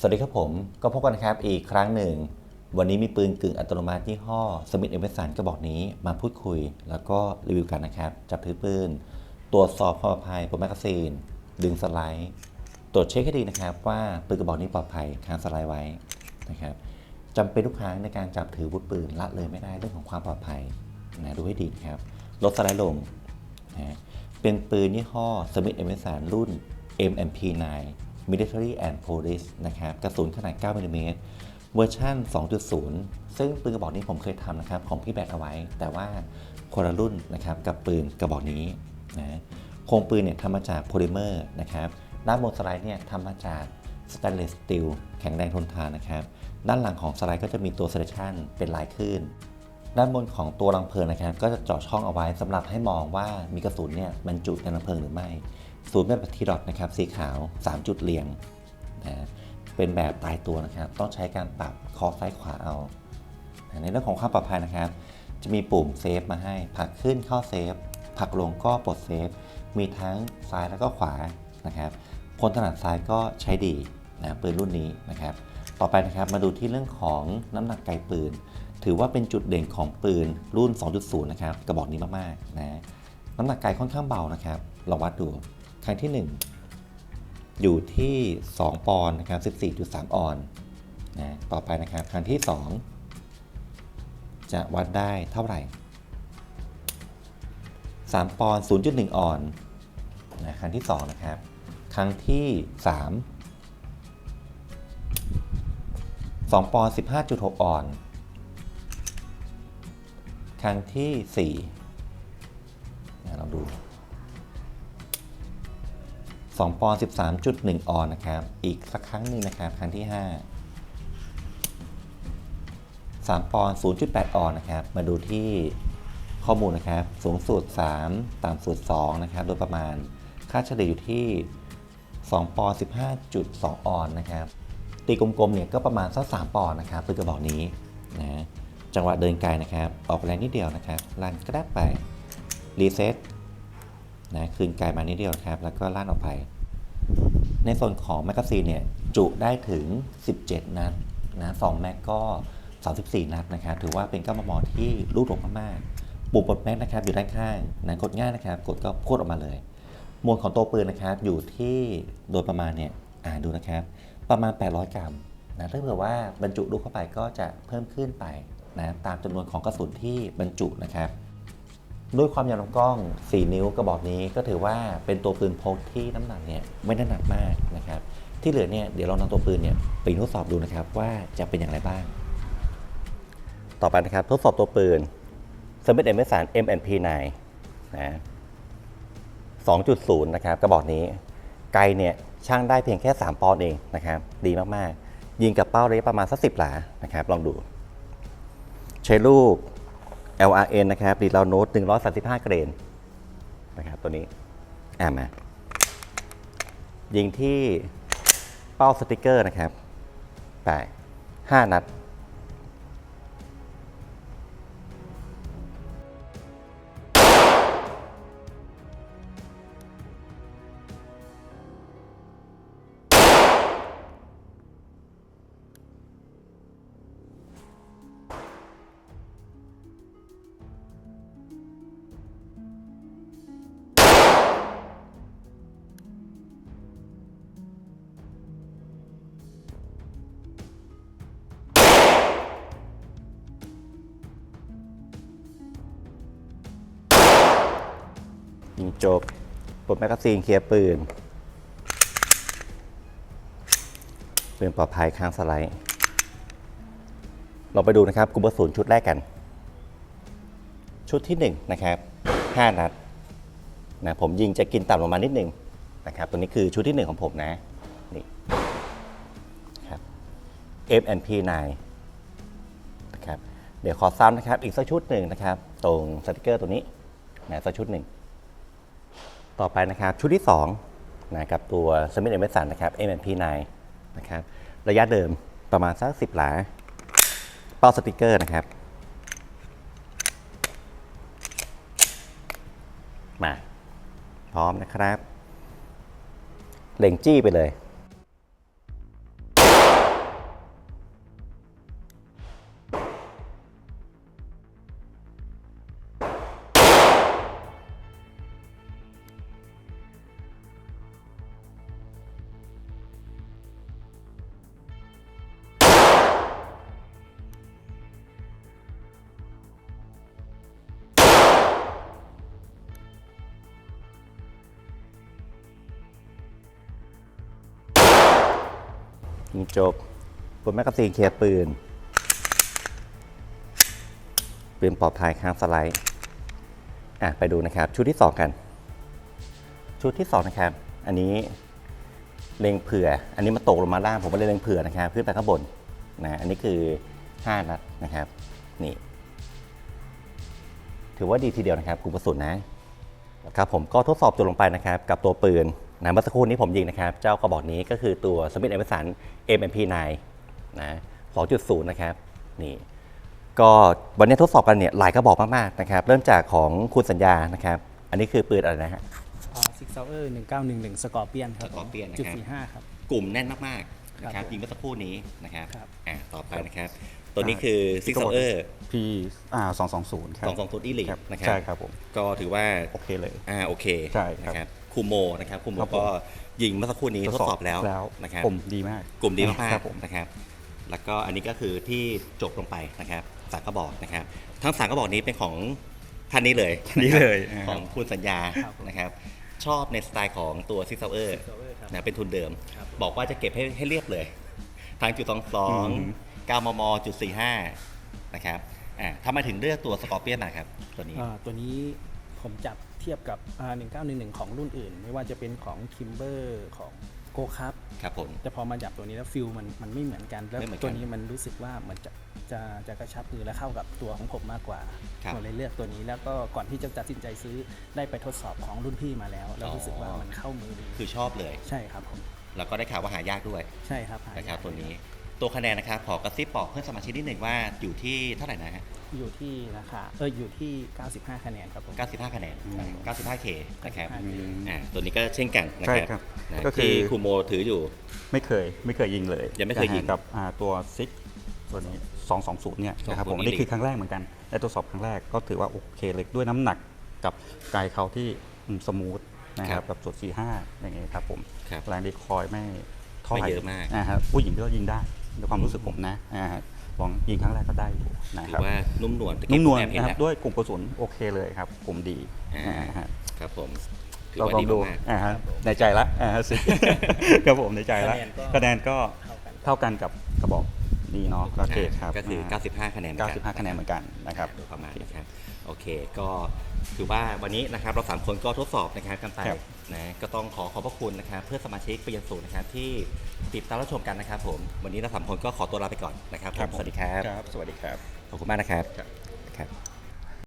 สวัสดีครับผมก็พบกันครับอีกครั้งหนึ่ง วันนี้มีปืนกึ่งอัตโนมัติยี่ห้อสมิธเอเมสันกระบอกนี้มาพูดคุย แล้วก็รีวิวกันนะครับ จับถือปืน ตรวจสอบความปลอดภัยบนแมกกาซีน ดึงสไลด์ ตรวจเช็คให้ดีนะครับ ว่าปืนกระบอกนี้ปลอดภัยค้างสไลด์ไว้นะครับจำเป็นทุกครั้งในการจับถือวุธปืนละเลยไม่ได้เรื่องของความปลอดภัยนะดูให้ดีครับลดสไลด์ลงนะเป็นปืนยี่ห้อ Smith Wesson รุ่น MMP9 Military and Police นะครับกระสุนขนาด 9มิลลิเมตรเวอร์ชัน2.0 ซึ่งปืนกระบอกนี้ผมเคยทำนะครับของพี่แบกเอาไว้ แต่ว่าคนละรุ่นนะครับกับปืนกระบอกนี้นะโครงปืนเนี่ยทำมาจากโพลิเมอร์นะครับด้านบนสไลด์เนี่ยทำมาจากสแตนเลสสตีลแข็งแรงทนทานนะครับ ด้านหลังของสไลด์ก็จะมีตัวเซเลชันเป็นลายคลื่นด้านบนของตัวรังเพลิงนะครับ ก็จะเจาะช่องเอาไว้สำหรับให้มองว่ามีกระสุนเนี่ยบรรจุในรังเพลิงหรือไม่ ศูนย์แบบทีดอทนะครับสีขาว 3 จุดเรียงนะเป็นแบบตายตัวนะครับ ต้องใช้การปรับคอซ้ายขวาเอา ในเรื่องของความปลอดภัยนะครับ จะมีปุ่มเซฟมาให้ผลักขึ้นเข้าเซฟผลักลงก็ปลดเซฟ มีทั้งซ้ายแล้วก็ขวานะครับคนถนัดซ้ายก็ใช้ดีนะปืนรุ่นนี้นะครับ ต่อไปนะครับมาดูที่เรื่องของน้ำหนักไกปืน ถือว่าเป็นจุดเด่นของปืนรุ่น 2.0 นะครับกระบอกนี้มากๆนะน้ำหนักไกค่อนข้างเบานะครับลองวัดดู ครั้งที่ 1 อยู่ที่ 2 ปอนด์นะครับ14.3 ออนนะต่อไปนะครับครั้งที่ 2 จะวัดได้เท่าไหร่ 3 ปอนด์0.1 ออนนะครั้งที่ 2 นะครับ ครั้งที่ 3 2 ปอนด์15.6 ออน ครั้งที่4นะลองดู 2ปอนด์13.1 ออนนะครับ อีกสักครั้งหนึ่งนะครับ ครั้งที่ 5 3ปอนด์0.8 ออนนะครับ มาดูที่ข้อมูลนะครับ สูงสุด 3 ต่ำสุด 2 นะครับ โดยประมาณ ค่าเฉลี่ยอยู่ที่ 2ปอนด์15.2 ออนซ์นะครับ ตีกลมๆ เนี่ยก็ประมาณสัก 3 ปอนด์นะครับ ปืนกระบอกนี้นะ จังหวะเดินไกลนะครับ ออกแรงนิดเดียวนะครับ ลั่นก็ได้ไป รีเซ็ตนะคืนไกลมานิดเดียวครับ แล้วก็ลั่นออกไป ในส่วนของแมกกาซีนเนี่ยจุได้ถึง 17 นัดนะ2แม็กก็ 34 นัดนะครับถือว่าเป็นก้ามมอที่รูดลงมากๆปุ่มปลดแม็กนะครับอยู่ด้านข้างนะกดง่ายนะครับ กดก็พูดออกมาเลยมวลของตัวปืนนะครับอยู่ที่โดยประมาณเนี่ยอ่าดูนะครับ ประมาณ 800 กรัมนะถ้าเผื่อว่าบรรจุลูกเข้าไปก็จะเพิ่มขึ้นไปนะตามจำนวนของกระสุนที่บรรจุนะครับ ด้วยความยาวลำกล้อง 4 นิ้วกระบอกนี้ก็ถือว่าเป็นตัวปืนพกที่น้ำหนักเนี่ยไม่ได้หนักมากนะครับ ที่เหลือเนี่ยเดี๋ยวเรานำตัวปืนเนี่ยไปทดสอบดูนะครับว่าจะเป็นอย่างไรบ้าง ต่อไปนะครับทดสอบตัวปืน Smith Wesson M&P9 นะ 2.0 นะครับกระบอกนี้ ไกลเนี่ยช่างได้เพียงแค่ 3 ปอนด์เองนะครับ ดีมากๆ ยิงกับเป้าระยะประมาณสัก10หลานะครับ ลองดู ใช้ลูก LRN นะครับดีลาวโน้ต135 เกรนนะครับตัวนี้อ่ามายิงที่เป้าสติกเกอร์นะครับไป5นัด จบปลดแมกกาซีนเคลียร์ปืน ปืนปลอดภัยค้างสไลด์ เราไปดูนะครับกลุ่มกระสุนชุดแรกกัน ชุดที่1นะครับ5นัดนะผมยิงจะกินต่ำลงมานิดนึงนะครับตัวนี้คือชุดที่ 1 ของผมนะนี่ครับ M&P9 นะครับเดี๋ยวขอซ้ำนะครับอีกสักชุดหนึ่งนะครับ ตรงสติกเกอร์ตัวนี้นะสักชุดหนึ่ง ต่อไปนะครับชุดที่2นะกับตัว Smith Wesson นะครับ M&P9 นะครับระยะเดิมประมาณสัก 10 หลา เป้าสติกเกอร์นะครับ มา พร้อมนะครับเล็งจี้ไปเลย ยิงจบปลดแมกกาซีนเคลียร์ปืน ปืนปลอดภัยข้างสไลด์อะไปดูนะครับชุดที่ 2 กัน ชุดที่ 2 นะครับ อันนี้เล็งเผื่อ อันนี้มาตกลงมาล่างผมก็เลยเล็งเผื่อนะครับ ขึ้นไปข้างบนนะอันนี้คือ 5 นัดนะครับนี่ถือว่าดีทีเดียวนะครับคุณประสุนนะครับผมก็ทดสอบตัวลงไปนะครับ กับตัวปืน นะเมื่อสักครู่นี้ผมยิงนะครับ เจ้ากระบอกนี้ก็คือตัวสมิธเอเวอร์สัน MMP9 นะ2.0 นะครับ นี่ ก็วันนี้ทดสอบกันเนี่ยหลายกระบอกมากๆนะครับ เริ่มจากของคุณสัญญานะครับ อันนี้คือปืนอะไรนะฮะซิกเซอร์หนึ่งเก้าหนึ่งหนึ่งสกอร์เปียนครับ Scorpion นะครับจุดสี่ห้าครับ กลุ่มแน่นมากๆนะครับครับยิงเมื่อสักครู่นี้นะครับครับอะต่อไปนะครับ ตัวนี้คือซิกเซอร์พีอ่าสองสองศูนย์ครับสองสองศูนย์อีลิครับนะครับ ใช่ครับผม ก็ถือว่าโอเคเลย อ่าโอเค ใช่ครับนะ ครับคูโมนะครับคูโมครับผม ก็ยิงเมื่อสักครู่นี้ทดสอบแล้วแล้วนะครับผมดีมาก กลุ่มดีมากครับผม ๆนะครับ แล้วก็อันนี้ก็คือที่จบลงไปนะครับสามกระบอกนะครับ ทั้งสามกระบอกนี้เป็นของท่านนี้เลยนี่เลยนะครับของคุณสัญญาครับผมนะครับชอบในสไตล์ของตัวซิกเซอร์ Sauer ครับ นะเป็นทุนเดิมครับบอกว่าจะเก็บให้ให้เรียบเลย ทางจุดสองสองเก้ามมจุดสี่ห้านะครับอ่าทำไมถึงเลือกตัวสกอร์เปียนมาครับ ตัวนี้ อ่าตัวนี้ ผมจับเทียบกับหนึ่งเก้าหนึ่งหนึ่งของรุ่นอื่น ไม่ว่าจะเป็นของคิมเบอร์ของโกคัพครับผม แต่พอมาจับตัวนี้แล้วฟิลมันมันไม่เหมือนกัน แล้วไม่เหมือนกันตัวนี้มันรู้สึกว่ามันจะจะจะกระชับมือและเข้ากับตัวของผมมากกว่าครับผมเลยเลือกตัวนี้แล้วก็ก่อนที่จะตัดสินใจซื้อได้ไปทดสอบของรุ่นพี่มาแล้ว แล้วรู้สึกว่ามันเข้ามือดีคือชอบเลย ใช่ครับผมแล้วก็ได้ข่าวว่าหายากด้วยใช่ครับหานะครับยากตัวนี้ ตัวคะแนนนะครับขอกระซิบบอกเพื่อนสมาชิกนิดหนึ่งว่าอยู่ที่เท่าไหร่นะฮะอยู่ที่ราคาเอออยู่ที่ 95 คะแนนครับผม 95 คะแนน 95K นะครับ95อ่าตัวนี้ก็เช่นกันนะใช่คครัรับบนะก็คือ ที่คูโมถืออยู่ ไม่เคยไม่เคยยิงเลยยังไม่เคยยิงนะฮะกับอ่าตัวซิกตัวนี้สองสองศูนย์เนี่ยนะครับผม220อันนี้คือครั้งแรกเหมือนกันได้ทดสอบครั้งแรกก็ถือว่าโอเคเลยด้วยน้ำหนักกับไกลเขาที่อืมสมูทนะคครัรับบกับจุดสี่ห้าอย่างเงี้ยครับผมครับแรงดีคอยไม่เท่าไหร่ไม่เยอะมากอ่าฮะผู้หญิงก็ยิงได้ ในความรู้สึกผมนะอ่าฮะลองยิงครั้งแรกก็ได้อยู่นะถืคอรับว่านุ่มนวลตะนุ่กี้มนวลแอบเห็นนะคแล้รับวด้วยกลุ่มกระสุนโอเคเลยครับกลุ่มดีอ่าอ่าฮะครับผมถือเราว่าลอดีงดูมากอ่าฮะในใจละอ่าฮะสิ ครับผมในใจละคะแนนก็คะแนนก็เท่ากันเท่ากันกับกระบอกดีเนาะโอเคครับก็คือ 95 คะแนนเหมือนกัน 95คะแนนเหมือนกันนะครับ โดยประมาณนะครับโอเคก็ถือว่าวันนี้นะครับเราสามคนก็ทดสอบนะครับกันไปครับนะก็ต้องขอขอบพระคุณนะครับเพื่อนสมาชิกไปยังสูงนะครับที่ ติดตามรับชมกันนะครับผม วันนี้เราสามคนก็ขอตัวลาไปก่อนนะครับผมสวัสดีครับ ครับ สวัสดีครับ ขอบคุณมากนะครับครับ